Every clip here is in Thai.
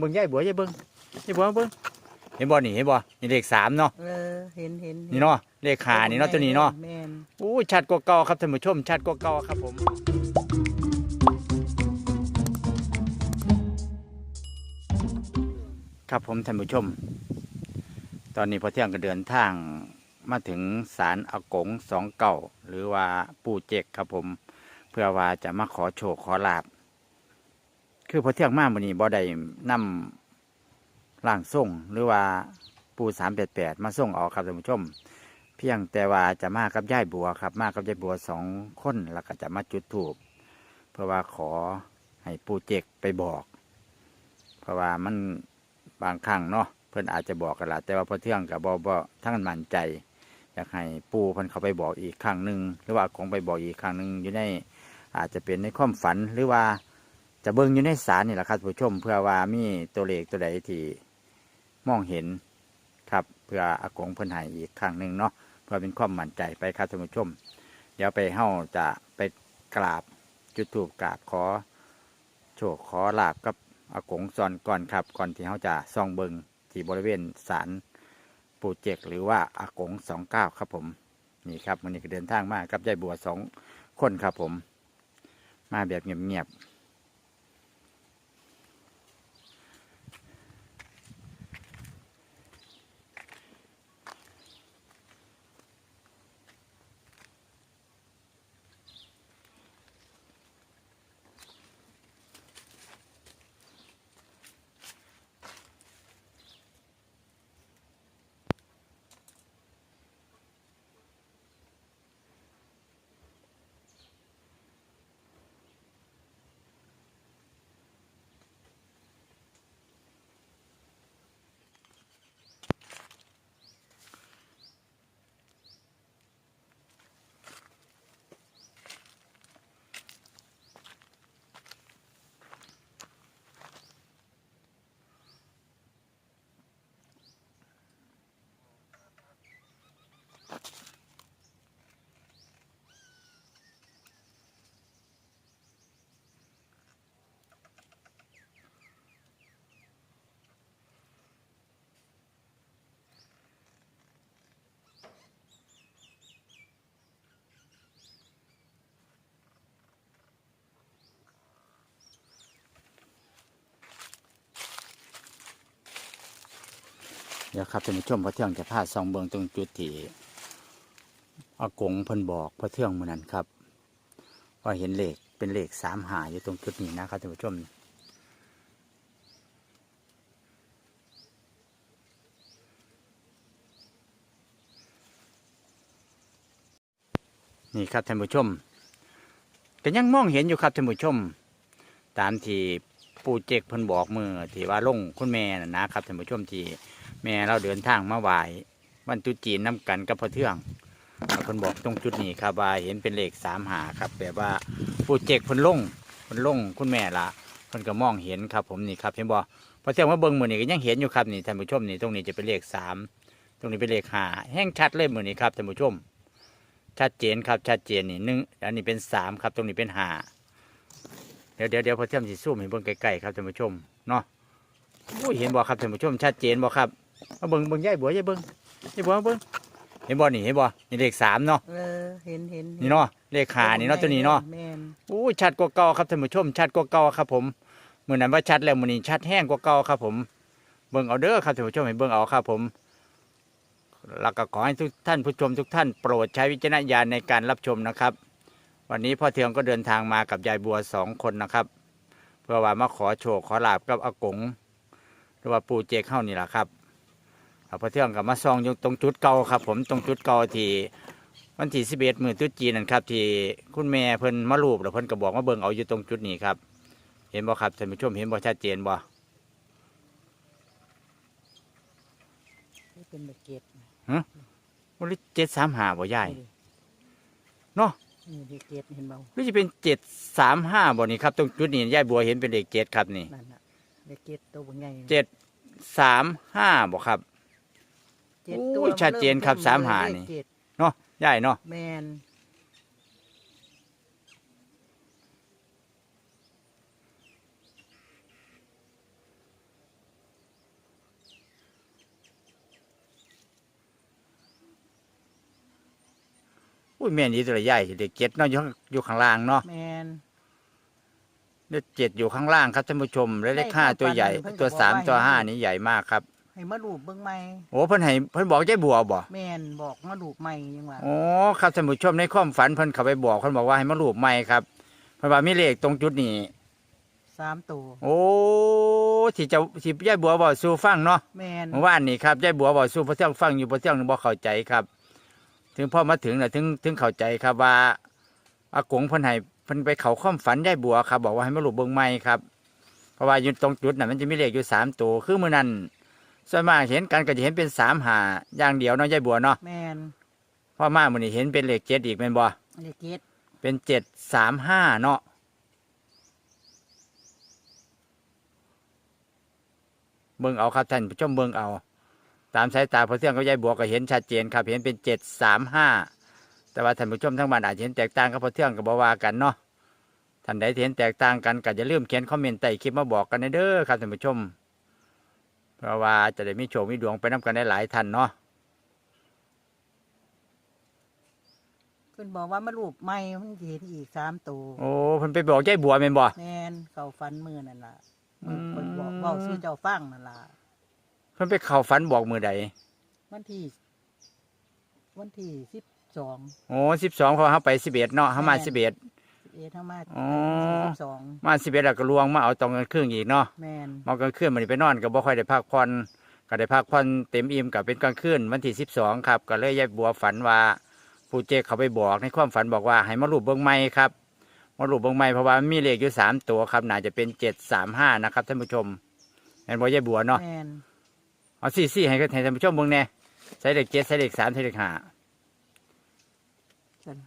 เบิ่งยายบัวยายเบิ่งยายบัวเบิ่งเห็นบ่นี่เห็นบ่นี่เลขสามเนาะเออเห็นเห็นนี่เนาะเลขขานี่เนาะตัวนี้เนาะแม่นอู้ชัดกว่าเก่าครับท่านผู้ชมชัดกว่าเก่าครับผม ครับผมท่านผู้ชม ตอนนี้พอเที่ยงก็เดินทางมาถึงศาลอากงสองเก่าหรือว่าปู่เจกครับผม เพื่อว่าจะมาขอโชคขอลาบ คือพอเที่ยงมาวันนี้บ่ได้นำร่างทรงหรือว่าปูสามแปดแปดมาส่งออกครับท่านผู้ชม เพียงแต่ว่าจะมากับย่ายบัวครับ มากับย่ายบัวสองคนแล้วก็จะมาจุดถูกเพื่อว่าขอให้ปูเจกไปบอก เพราะว่ามันบางครั้งเนาะเพื่อนอาจจะบอกกันละแต่ว่าพอเที่ยงกับบอบอทั้งมันใจอยากให้ปูเพิ่อนเขาไปบอกอีกครั้งหนึ่งหรือว่าคงไปบอกอีกครั้งหนึ่งอยู่ในอาจจะเป็นในความฝันหรือว่า จะเบิ่งอยู่ในสารนี่แหละครับผู้ชม เพื่อว่ามีตัวเลขตัวใดที่มองเห็นครับเพื่ออากงเพิ่นให้อีกครั้งหนึ่งเนาะเพื่อเป็นความมั่นใจไปครับท่านผู้ชม เดี๋ยวไปเฮ้าจะไปกราบจุดถูกกราบขอโชคขอลาบกับอากงซอนก่อนครับก่อนที่เขาจะซ่องเบิงที่บริเวณศาลปู่เจกหรือว่าอากงสองเก้าครับผมนี่ครับวันนี้ก็เดินทางมากับยายบัวสองคนครับผม มาแบบเงียบๆ เดี๋ยวครับท่านผู้ชมพระเทืองจะพาซองเบิงตรงจุดที่อากงเพิ่นบอกพระเทืองมือนั้นครับ ว่าเห็นเลขเป็นเลขสามหาอยู่ตรงจุดนี้นะครับท่านผู้ชมนี่ครับท่านผู้ชมก็ยังมองเห็นอยู่ครับท่านผู้ชม ตามที่ปู่เจกเพิ่นบอกมือที่ว่าลงคุณแม่นะนะครับท่านผู้ชมที่ แม่เราเดินทางมาไหว้วันตุจีนน้ำกันกับพระเทืองเพิ่นบอกตรงจุดนี้ครับว่าเห็นเป็นเลขสามหาครับแบบว่าปูเจกเพิ่นลงพิ่นลงคุณแม่ละเพิ่นก็มองเห็นครับ ผมนี่ครับเห็นบ่พระเทืองมาเบิ่งมือนี้ก็ยังเห็นอยู่ครับนี่ท่านผู้ชมนี่ตรงนี้จะเป็นเลขสามตรงนี้เป็นเลขหาแห้งชัดเลยมือนี้ครับท่านผู้ชม ชัดเจนครับชัดเจนนี่หนึ่งอันนี้เป็นสามครับ ตรงนี้เป็นหาเดี๋ยวเดี๋ยวเดี๋ยวพระเทืองสิซูมให้เบิ่งใกลๆครับท่านผู้ชมเนาะเห็นบ่ครับท่านผู้ชมชัดเจนบ่ครับ มาเบิ่งเบิ่งยายบัวยายเบิ่งยายบัวมาเบิ่งเห็นบ่นี่เห็นบ่นี่เลขสามเนาะเออเห็นเห็นนี่เนาะเลขขานี่เนาะตัวนี้เนาะแม่นอู้ชัดกว่าเก่าครับท่านผู้ชมชัดกว่าเก่าครับ ผมมื้อนั้นว่าชัดแล้วมื้อนี้ชัดแห้งกว่าเก่าครับ ผมเบิ่งเอาเด้อครับท่านผู้ชมให้เบิ่งเอาครับผมแล้วก็ขอให้ทุกท่านผู้ชมทุกท่านโปรดใช้วิจารณญาณในการรับชมนะครับ วันนี้พ่อเทืองก็เดินทางมากับยายบัวสองคนนะครับ เพื่อว่ามาขอโชคขอลาบกับอากงหรือว่าปู่เจกเข้านี่แหละครับ เอาพระเที่ยงกับมาซองอยู่ตรงจุดเก่าครับ ผมตรงจุดเก่าที่วันที่สิบเอ็ดมือจุดจีนนั่นครับ ที่คุณแม่เพิ่นมาลูบแล้วเพิ่นก็บอกมาเบิ่งเอาอยู่ตรงจุดนี้ครับ เห็นบ่ครับท่านผู้ชมเห็นบ่ชัดเจนบ่นี่เป็นเบเกตวันนี้เจ็ดสามหาบ่ยายเนาะนี่เบเกตเห็นเบาหรือจะเป็นเจ็ดสามห้าบ่นี่ครับตรงจุดนี้ยายบัวเห็นเป็นเลขเจ็ดครับนี่นั่นน่ะเบเกตตัวใหญ่เจ็ดสามห้าบ่ครับ จ็ดตัวอุ้ชัดเจนครับสามหานี่เนาะใหญ่เนาะแมนอุ้ยแมนนี่ตัวใหญ่เด็กเจ็ดเนาะอยู่ข้างอยู่ข้างล่างเนาะแมน เด็กเจ็ดอยู่ข้างล่างครับท่านผู้ชมและเลขห้าตัวใหญ่ ตัวสามตัวห้านี้ใหญ่มากครับ ให้มาลูบเบิ่งใหม่โอ้เพิ่นให้เพิ่นบอกใจบัวบ่แมนบอกมาลูบใหม่ยังว่าโอ้ครับท่านผู้ชมในความฝันเพิ่นเข้าไปบอกเพิ่นบอกว่าให้มารูปใหม่ครับเพิ่นว่ามีเลขตรงจุดนี้สามตัวโอ้ที่เจะที่ยายบัวบอกสู่ฟังเนาะแมนเมื่อวานนี่ครับยายบัวบอกสู่พระเจ้าฟังอยู่พระเจ้าบ่เข้าใจครับ ถึงพอมาถึงน่ะถึงถึงเข้าใจครับว่าอากงเพิ่นให้เพิ่นไปเข้าความฝันยายบัวครับ บอกว่าให้มารูปเบิ่งใหม่ครับเพราะว่าอยู่ตรงจุดน่ะมันจะมีเลขอยู่สามตัวคือมื้อนั้น ส่วนมากเห็นกันก็จะเห็นเป็นสามหาอย่างเดียวเนาะยายบัวเนาะแมนพอมามื้อนี้เห็นเป็นเลขเจ็ดอีกแม่นบ่เลขเจ็ดเป็นเจ็ดสามห้าเนาะเบิ่งเอาครับท่านผู้ชมเบิ่งเอา ตามสายตาพอเที่ยงกับยายบัวก็เห็นชัดเจนครับเห็นเป็นเจ็ดสามห้าแต่ว่าท่านผู้ชมทั้งบ้านอาจจะเห็นแตกต่างกับพอเที่ยงกับบ่ว่ากันเนาะท่านใดที่เห็นแตกต่างกันก็อย่าลืมเขียนคอมเมนต์ใต้คลิปมาบอกกันเด้อครับท่านผู้ชม เพราะว่าจะได้มีโชคมีดวงไปน้กันได้หลายท่านเนาะเพิ่นบอกว่ามาลูบใหม่มันสิเห็นอีกสามตัวโอ้เพิ่นไปบอกยายบัวแม่นบ่แมนเขาฟันมือนั่นล่ะอืมเพิ่นบอกเว้าสู่เจ้าฟังนั่นล่ะเพิ่นไปเข้าฝันบอกมือใดวันที่ วันที่สิบสองโอ้สิบสองเพราะว่าเขาไปสิบเอ็ดเนาะเขามาแม่นสิบเอ็ด เอ็ดทั้งมาอ๋อ สิบสองมาสิบเอ็ดแล้วก็ลวงมาเอาตอนกลางคืนอีกเนาะแมนมากลางคืนมันไปนอนก็บ่ค่อยได้พักผ่อนก็ได้พักผ่อนเต็มอิ่มกับเป็นกลางคืนวันที่สิบสองครับ ก็เลยยายบัวฝันว่าปู่เจกเขาไปบอกในความฝันบอกว่าให้มารูปเบิ้งไม้ครับมารูปเบิ้งไม้เพราะว่ามันมีเลขอยู่สามตัวครับน่าจะเป็นเจ็ดสามห้านะครับท่านผู้ชมเห็นบ่ยายบัวเนาะแมนเอาสี่สี่ให้ให้ท่านผู้ชมเบิ่งแน่ใส่เลขเจ็ดใส่เลขสามใส่เลขห้า จัน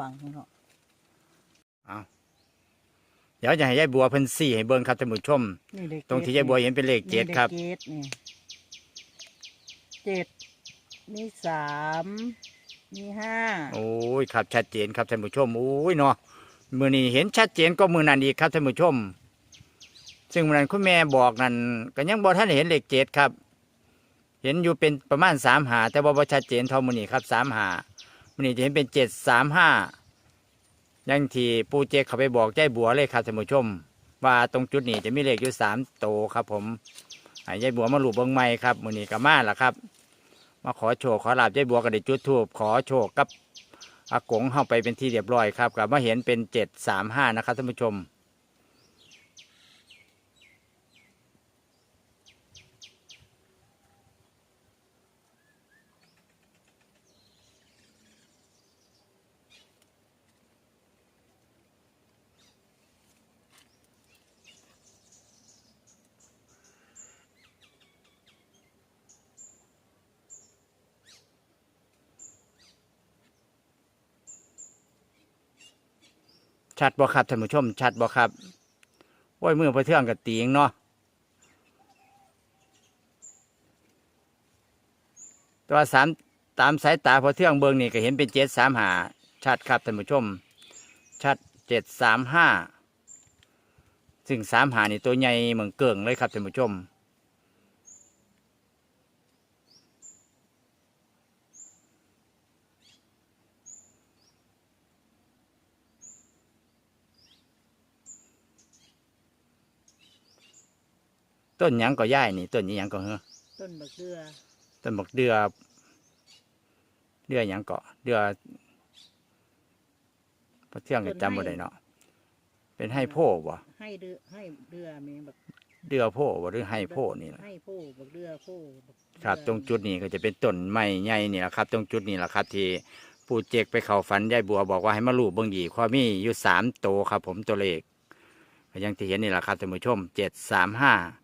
บังเนาะเดี๋ยวจะให้ยายบัวเพิ่นสี่ให้เบิ่งครับท่านผู้ชม นี่เลขตรงที่ยายบัวเห็นเป็นเลขเจ็ดครับ นี่ลขเจ็ดนี่เจ็ดมีสามมีห้าโอ้ยครับชัดเจนครับท่านผู้ชมโอ้ยเนาะมือนี้เห็นชัดเจนก็มือนั้นอีกครับท่านผู้ชม ซึ่งมือนั้นคุณแม่บอกนั่นก็ยังบอกท่านเห็นเลขเจ็ดครับ เห็นอยู่เป็นประมาณสามหาแต่ว่าบ่ชัดเจนเท่ามือนี้ครับสามหา มันนี่จะเห็นเป็นเจ็ดสามห้ายังที่ปูเจกเขาไปบอกใจบัวเลยครับท่านผู้ชม ว่าตรงจุดนี้จะมีเลขอยู่สามโตครับผมให้ยายบัวมาหลูบเบิ้งไม้ครับมือนี้ก็มาแล้วครับ มาขอโชคขอลาบยายบัวก็ได้จุดทูบขอโชคกับอากงเข้าไปเป็นที่เรียบร้อยครับกับมาเห็นเป็นเจ็ดสามห้านะครับท่านผู้ชม ชัดบ่ครับท่านผู้ชม ชัดบ่ครับโอ้ยมือพระเทืองกับตีงเนาะแต่ว่าสามตามสายตาพระเทืองเบิงนี่ก็เห็นเป็นเจ็ดสามหาชัดครับท่านผู้ชม ชัดเจ็ดสามห้าซึ่งสามหานี่ตัวใหญ่เหมือนเกิ่งเลยครับท่านผู้ชม ต้นหยังก็ย่ายนี่ ต้นนี้หยังก็เฮอต้นบักเดือต้นบักเดือเดือหยังเกาะเดือพระเที่ยงก็จำบ่ได้เนาะเป็นให้โพบ่ให้เดือให้เดือแมีบักเดือโพบ่หรือให้โพนี่ล่ะให้โพบักเดือโพบักเดือครับ ตรงจุดนี้ก็จะเป็นต้นไม้ใหญ่นี่แหละครับ ตรงจุดนี้แหละครับ ที่ปู่เจกไปเข้าฝันยายบัวบอกว่าให้มาลูบเบิ่งดีข้อมีอยู่สามโตวครับ ผมตัวเลขก็อยังที่เห็นนี่แหละครับท่านผู้ชมเจ็ดสามห้าเ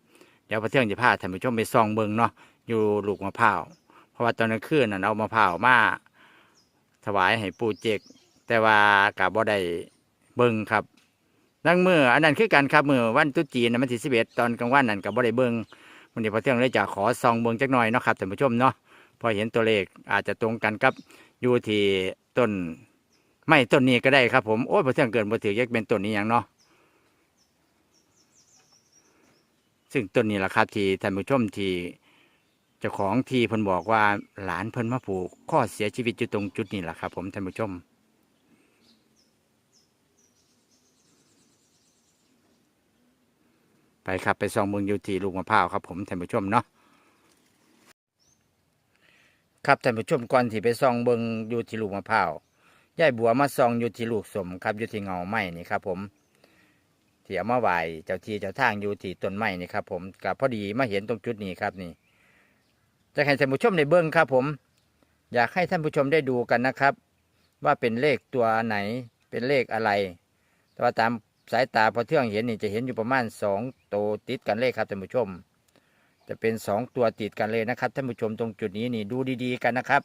ดี๋ยวพระเที่ยงจะพาท่านผู้ชมไปส่องเบิงเนาะอยู่ลูกมะพร้าวเพราะว่าตอนกลางคืนนั่นเอามะพร้าวมาถวายให้ปู่เจก แต่ว่ากับบ่ได้เบิงครับนั่งมืออันนั้นคือกันครับมือวันตุจีนนะมันที่สิบเอ็ดตอนกลางวันนั่นกับบ่ได้เบิงวันนี้พอเที่ยงเลยจะขอซองเบิงจักหน่อยเนาะครับท่านผู้ชมเนาะพอเห็นตัวเลขอาจจะตรงกันกับอยู่ที่ต้นไม่ต้นนี้ก็ได้ครับผมโอ้ยพอเที่ยงเกินพอถือยักเป็นต้นนี้อย่างเนาะ ซึ่งต้นนี้แหละครับที่ท่านผู้ชมที่เจ้าของทีเพิ่นบอกว่าหลานเพิ่นมาผูกข้อเสียชีวิตอยู่ตรงจุดนี้แหละครับ ผมท่านผู้ชมไปครับไปซองเมืองยูทีลูกมะพร้าวครับผมท่านผู้ชมเนาะครับท่านผู้ชมก่อนที่ไปซองเบิงยูทีลูกมะพร้าวยายบัวมาซองยูทีลูกสมครับยูทีเงาไม้นี่ครับผม เอามาไหวเจ้าทีเจ้าทางอยู่ที่ต้นไม้นี่ครับผมกับพอดีมาเห็นตรงจุดนี้ครับนี่จะให้ท่านผู้ชมได้เบิ้งครับผม อยากให้ท่านผู้ชมได้ดูกันนะครับ ว่าเป็นเลขตัวไหนเป็นเลขอะไร แต่ว่าตามสายตาพอเที่ยงเห็นนี่จะเห็นอยู่ประมาณสองตัวติดกันเลขครับท่านผู้ชม จะเป็นสองตัวติดกันเลยนะครับท่านผู้ชมตรงจุดนี้นี่ดูดีๆกันนะครับ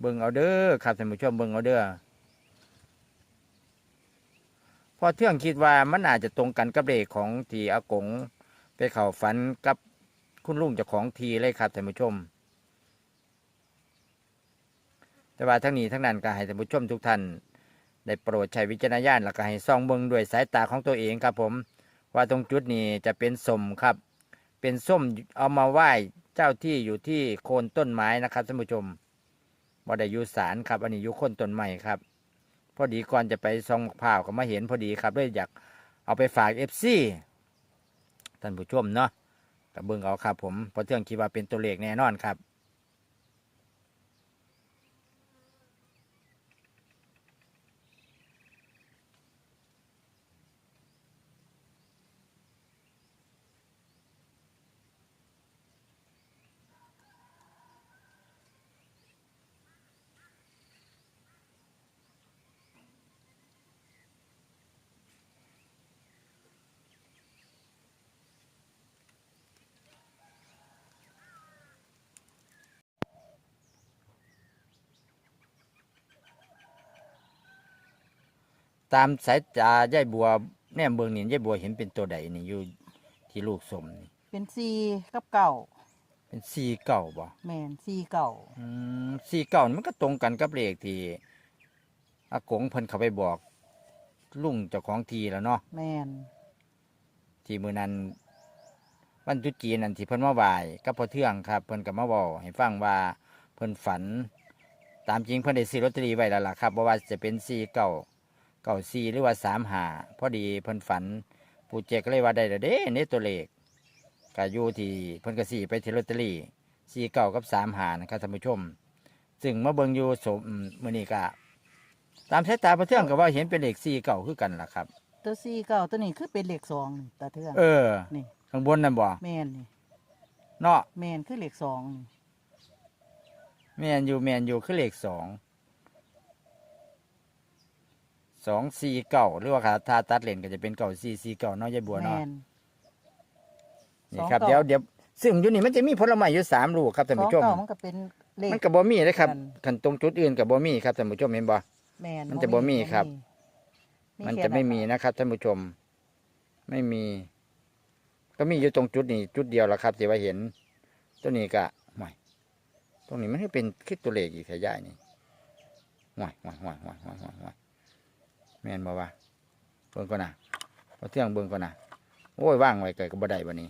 เบิ่งเอาเด้อครับท่านผู้ชมเบิ่งเอาเด้อพอเที่ยงคิดว่ามันอาจจะตรงกันกับเลขของทีอากงไปเข่าฝันกับคุณลุงเจ้าของทีเลยครับท่านผู้ชม แต่ว่าทั้งนี้ทั้งนั้นก็ให้ท่านผู้ชมทุกท่านได้โปรดใช้วิจารณญาณแล้วก็ให้ส่องเบิ่งด้วยสายตาของตัวเองครับผม ว่าตรงจุดนี้จะเป็นสมครับ เป็นส้มเอามาไหว้เจ้าที่อยู่ที่โคนต้นไม้นะครับท่านผู้ชม บ่ได้อยู่ศารครับ อันนี้อยู่คนต้นไม้ครับ พอดีก่อนจะไปซองมะพร้าวก็มาเห็นพอดีครับเลยอยากเอาไปฝากเอฟซีท่านผู้ชมเนาะกับเบิ้งเอาครับ ผมเพราะเที่ยงคิดว่าเป็นตัวเลขแน่นอนครับ ตามสายตายายบัวแนมเบิ่งนี่ยายบัวเห็นเป็นตัวใดนี่อยู่ที่ลูกสมนี่เป็นสี่กับเก่าเป็นสีเก่าบ่แมนสี่เก่าอืมสีเก่านี่มันก็ตรงกันกับเลขที่อากงเพิ่นเข้าไปบอก ลุงเจ้าของทีแล้วเนาะแมนที่มือนั้นวันตรุษจีนนั่นที่เพิ่นมาไหว้กับพ่อเทืองครับ เพิ่นก็มาบอกให้ฟังว่าเพิ่นฝัน ตามจริงเพิ่นได้ซื้อลอตเตอรี่ไว้แล้วล่ะครับบ่ว่าจะเป็นสีเก่า เก่าสีหรือว่าสามหาพอดีเพิ่นฝันปู่เจกก็เลยว่าได้แล้วเด้ในตัวเลขก็อยู่ที่เพิ่นก็สีไปที่ลอตเตอรี่สีเก่ากับสามหานะครับท่านผู้ชม ซึ่งมาเบิ่งอยู่สมมื้อนี้ก็ตามสายตาพ่อเทืองก็ว่าเห็นเป็นเลขสีเก่าคือกันล่ะครับ ตัวสี่เก่าตัวนี้คือเป็นเหล็กสองนี่ตาเทืองเออ นี่ข้างบนนั่นบ่แมนนี่เนาะแมนคือเหล็กสองนี่แมนยูแมนยูคือเลขสอง สองสี่เก่าหรือว่าถ้าตัดเลนก็จะเป็นเก่าสี่สี่เก่าเนาะยายบัวแมเนาะนนี่ครับสองเก้า เดี๋ยวเดี๋ยวซึ่งอยู่นี่มันจะมีผลไม้อยู่สามลูกครับท่านสองผู้ชมเก่ามันก็เป็นเหล็กมันกับบ่มีเลยครับกันขันตรงจุดอื่นกับบ่มีครับท่านผู้ชมเห็นบ่ แมนมันจะบ่มีครับ มันจะไม่มีแค่นะครับท่านผู้ชม ไม่มี ก็มีอยู่ตรงจุดนี้จุดเดียวละครับที่ว่าเห็น ตัวนี้ก็ห่วยตรงนี้มันให้เป็นคิดตัวเลขอีกขยายนี่ห่วยห่วยห่วยห่วยห่วยห่วยห่วย แม่นบ่วะเบิ่งก่อนนะพอเที่ยงเบิ่งก่อนนะโอ้ยว่างไว้เกิดก็บ่ได้บัดนี้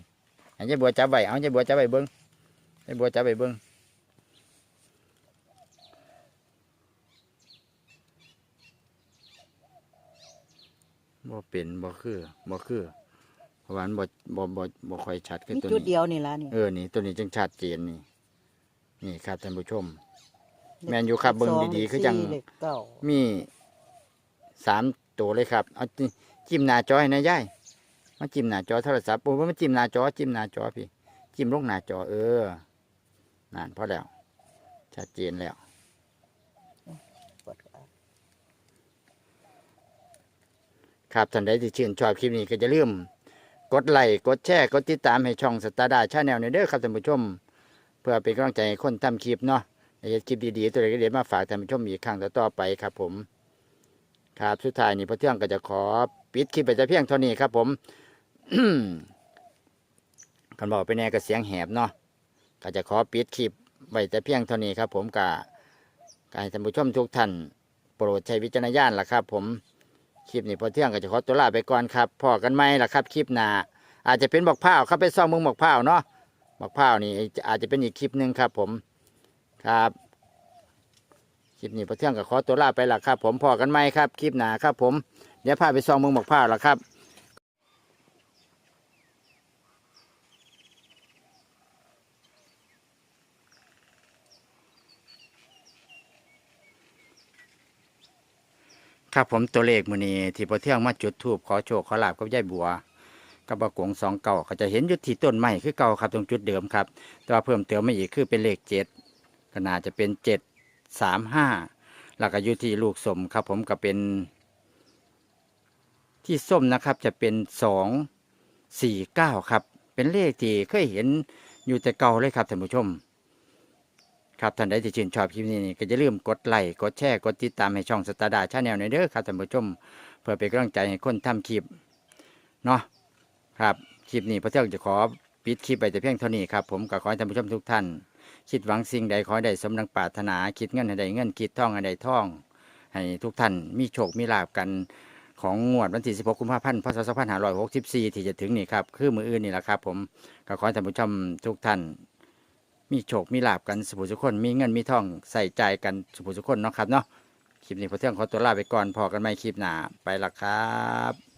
ให้ยายบัวจับไว้เอายายบัวจับไว้เบิ่งยายบัวจับไว้เบิ่งบ่เป็นบ่คือบ่คือเพราะว่ามันบ่บ่บ่บ่ค่อยชัดคือมีตัวจุดนี้เดียวนี่ละนี่ เออนี่ตัวนี้จังชัดเจนนี่นี่ครับท่านผู้ชม แม่นอยู่ครับเบิ่งดีๆคือจังเหล็กเก่ามี สามตัวเลยครับ เอาจิ้มหน้าจอให้นะยายมาจิ้มหน้าจอโทรศัพท์โอ้ยมาจิ้มหน้าจอ จิ้มหน้าจอพี่ จิ้มลงหน้าจอ เออนั่นพอแล้วชัดเจนแล้วครับท่านใดที่ชื่นชอบคลิปนี้ก็จะลืมกดไลค์กดแชร์กดติดตามให้ช่องสตาร์ดาชาแนลในเด้อครับท่านผู้ชม เพื่อเป็นกำลังใจให้คนทำคลิปเนาะในคลิปดีๆตัวเล็กๆมาฝากท่านผู้ชมอีกครั้งต่อๆไปครับผม ครับสุดท้ายนี้พระเที่ยงก็จะขอปิดคลิปไปแต่เพียงเท่านี้ครับผมคันบอกไปแน่ก็เสียงแหบเนาะก็จะขอปิดคลิปไว้แต่เพียงเท่านี้ครับ ผมกะกให้ท่านผู้ชมทุกท่านโปรดใช้วิจารณญาณล่ะครับ ผมคลิปนี้พอเที่ยงก็จะขอตัวลาไปก่อนครับพอกันไหมล่ะครับ คลิปหน้าอาจจะเป็นบอกผ้าครับไปซ่องมึงบอกผ้าเนาะบอกผ้านี่อาจจะเป็นอีกคลิปหนึ่งครับ ผมครับ คลิปนี้พอเที่ยงก็ขอตัวลาไปละครับ ผมพอกันไหมครับ คลิปหนาครับ ผมเดี๋ยวพาไปซองมึงบอกผ้าละครับครับผมตัวเลขมือนี้ที่พอเที่ยงมาจุดทูบขอโชคขอลาบกับยายบัวกับบะกงสองเก่าก็จะเห็นยุที่ต้นไม้คือเก่าครับตรงจุดเดิมครับ แต่ว่าเพิ่มเติมมาอีกคือเป็นเลขเจ็ดก็น่าจะเป็นเจ็ด สามห้าแล้วก็อยู่ที่ลูกสมครับ ผมก็เป็น ที่ส้มนะครับจะเป็นสองสี่เก้าครับ เป็นเลขที่เคยเห็นอยู่แต่เก่าเลยครับท่านผู้ชม ครับท่านใดที่ชื่นชอบคลิปนี้นี่ก็อย่าลืมกดไลค์กดแชร์กดติดตามให้ช่องสตาร์ดาชาแนลในเด้อครับท่านผู้ชม เพื่อเป็นกำลังใจให้คนทำคลิปเนาะครับคลิปนี้พระเจ้าจะขอปิดคลิปไปแต่เพียงเท่านี้ครับผมก็ขอให้ท่านผู้ชมทุกท่าน คิดหวังสิ่งใดขอให้ได้สมดังปรารถนา คิดเงินให้ได้เงิน คิดท่องให้ได้ท่อง ให้ทุกท่านมีโชคมีลาบกันของงวดวันที่ 16 กุมภาพันธ์ พศ 2564 ที่จะถึงนี่ครับ คือมืออื่นนี่แหละครับ ผมก็ขอให้ท่านผู้ชมทุกท่าน มีโชคมีลาบกันสุภุสุคน มีเงินมีทองใส่ใจกันสุภุสุคนเนาะครับเนาะ คลิปนี้พอเที่ยงขอตัวลาไปก่อน พอกันไม่คลิปหนาไปละครับ